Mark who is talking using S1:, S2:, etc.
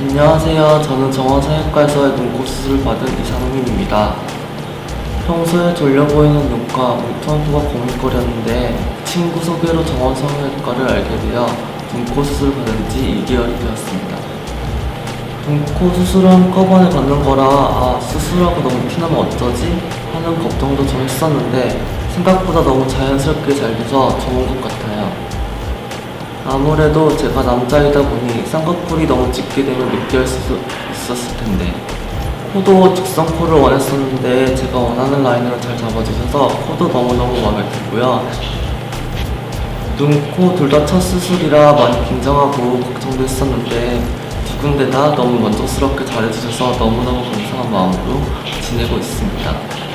S1: 안녕하세요. 저는 정원성형과에서의 눈곱 수술을 받은 이상민입니다. 평소에 졸려 보이는 눈과 물통도가 고민거리였는데 친구 소개로 정원성형외과를 알게 되어 눈코 수술을 받은 지 2개월이 되었습니다. 눈코 수술을 한꺼번에 받는 거라 아 수술하고 너무 피나면 어쩌지? 하는 걱정도 좀 했었는데 생각보다 너무 자연스럽게 잘 돼서 좋은 것 같아요. 아무래도 제가 남자이다 보니 쌍꺼풀이 너무 짙게 되면 느끼할 수 있었을 텐데. 코도 직선 코를 원했었는데 제가 원하는 라인으로 잘 잡아주셔서 코도 너무너무 마음에 들고요. 눈, 코 둘 다 첫 수술이라 많이 긴장하고 걱정도 했었는데 두 군데 다 너무 만족스럽게 잘해주셔서 너무너무 감사한 마음으로 지내고 있습니다